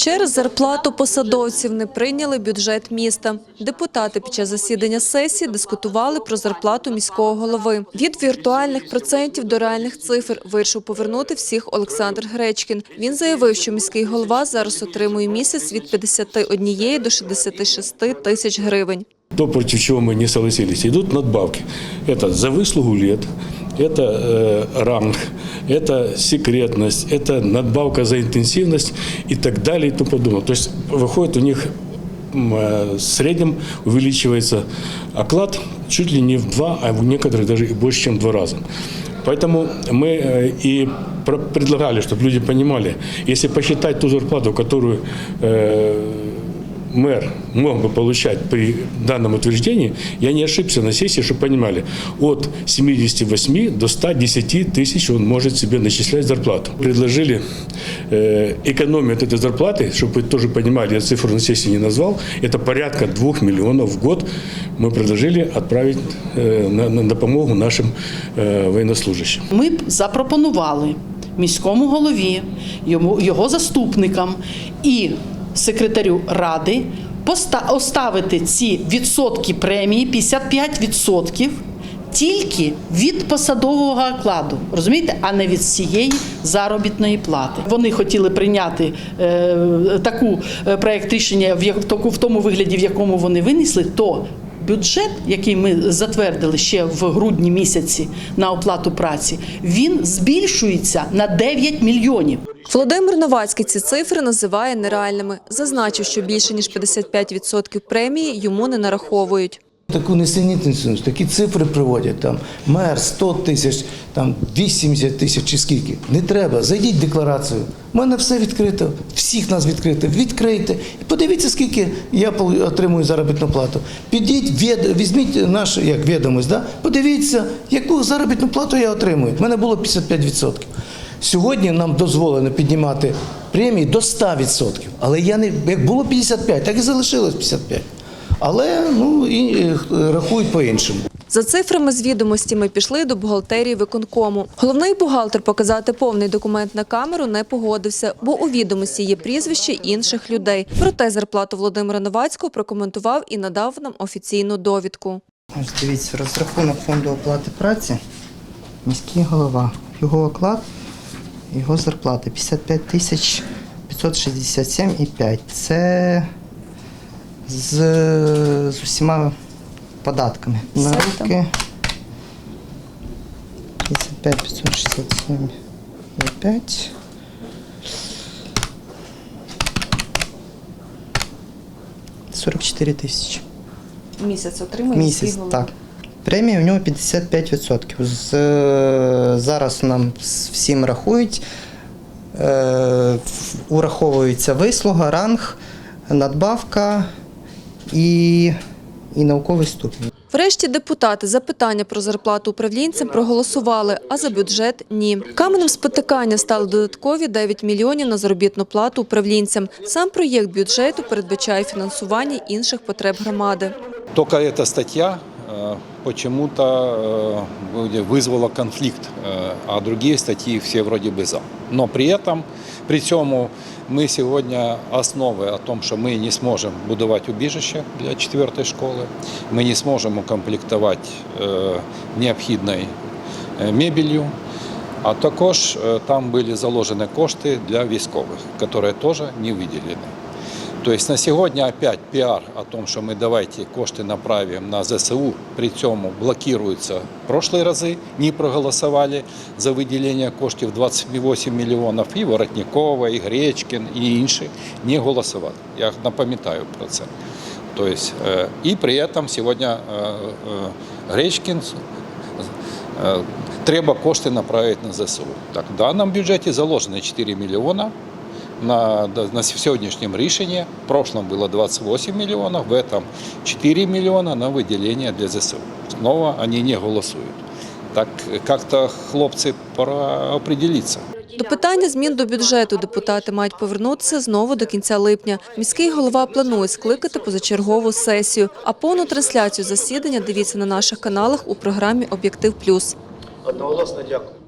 Через зарплату посадовців не прийняли бюджет міста. Депутати під час засідання сесії дискутували про зарплату міського голови. Від віртуальних процентів до реальних цифр вирішив повернути всіх Олександр Гречкін. Він заявив, що міський голова зараз отримує місяць від 51 до 66 тисяч гривень. То, против чего мы не согласились, идут надбавки. Это за выслугу лет, это э, ранг, это секретность, это надбавка за интенсивность и так далее и тому подобное. То есть выходит у них м, э, в среднем увеличивается оклад чуть ли не в два, а в некоторых даже и больше, чем в два раза. Поэтому мы э, и про- предлагали, чтобы люди понимали, если посчитать ту зарплату, которую э, мэр мог бы получать при данном утверждении, я не ошибся на сессии, чтобы понимали, от 78 до 110 тысяч он может себе начислять зарплату. Предложили э, экономию от этой зарплаты, чтобы вы тоже понимали, я цифру на сессии не назвал, это порядка 2 миллионов в год мы предложили отправить э, на, на допомогу нашим э, военнослужащим. Ми б запропонували міському голові, йому, його заступникам і секретарю ради оставити ці відсотки премії 55% тільки від посадового окладу, розумієте, а не від всієї заробітної плати. Вони хотіли прийняти е, таку е, проект рішення в, в тому вигляді, в якому вони винесли, то Бюджет, який ми затвердили ще в грудні місяці на оплату праці, він збільшується на 9 мільйонів. Володимир Новацький ці цифри називає нереальними. Зазначив, що більше ніж 55% премії йому не нараховують. Таку несенітницю, такі цифри приводять там мер 100 тисяч, там 80 тисяч чи скільки. Не треба. Зайдіть в декларацію. У мене все відкрито, всіх нас відкрито. Відкрийте і подивіться, скільки я отримую заробітну плату. Підіть, вєд- візьміть наш як відомість, да? подивіться, яку заробітну плату я отримую. У мене було 55%. Сьогодні нам дозволено піднімати премії до 100%. Але я не як було 55, так і залишилось 55. Але ну і е, рахують по-іншому. За цифрами з відомостями пішли до бухгалтерії виконкому. Головний бухгалтер показати повний документ на камеру не погодився, бо у відомості є прізвище інших людей. Проте зарплату Володимира Новацького прокоментував і надав нам офіційну довідку. Ось дивіться, розрахунок фонду оплати праці, міський голова. Його оклад, його зарплата 55 тисяч 567,5. Це з, з усіма податками. На руки 55 567,5. Сорок чотири тисячі. Місяць отримує Місяць, так. Премія у нього 55%. З, зараз нам всім рахують, е, ураховується вислуга, ранг, надбавка і, і науковий ступінь. Врешті депутати за питання про зарплату управлінцям проголосували, а за бюджет – ні. Каменем спотикання стали додаткові 9 мільйонів на заробітну плату управлінцям. Сам проєкт бюджету передбачає фінансування інших потреб громади. Только эта статья э, почему-то э, вроде вызвала конфликт, э, а другие статьи все вроде бы за. Но при этом, при цьому мы сегодня основы о том, что мы не сможем будовать убіжище для четвертої школи, ми не сможем укомплектувати э, необхідною э, мебелью, а також е, там були заложені кошти для військових, які теж не виділені. То есть на сегодня опять пиар о том, что мы давайте кошти направим на ЗСУ, при цьому блокируются прошлые разы, не проголосовали за виділення коштів 28 мільйонів, і Воротникова, і Гречкін, і інші не голосували. Я напам'ятаю про це. То есть, э, и при этом сегодня э, э, Гречкин Е, Треба кошти направити на ЗСУ. Так, в даному бюджеті заложено 4 мільйона на, на сьогоднішньому рішенні. В прошлом було 28 мільйонів, в этом 4 мільйона на виділення для ЗСУ. Знову вони не голосують. Так як-то хлопці пора определитися. До питання змін до бюджету депутати мають повернутися знову до кінця липня. Міський голова планує скликати позачергову сесію. А повну трансляцію засідання дивіться на наших каналах у програмі Об'єктив Плюс. Одноголосно дякую.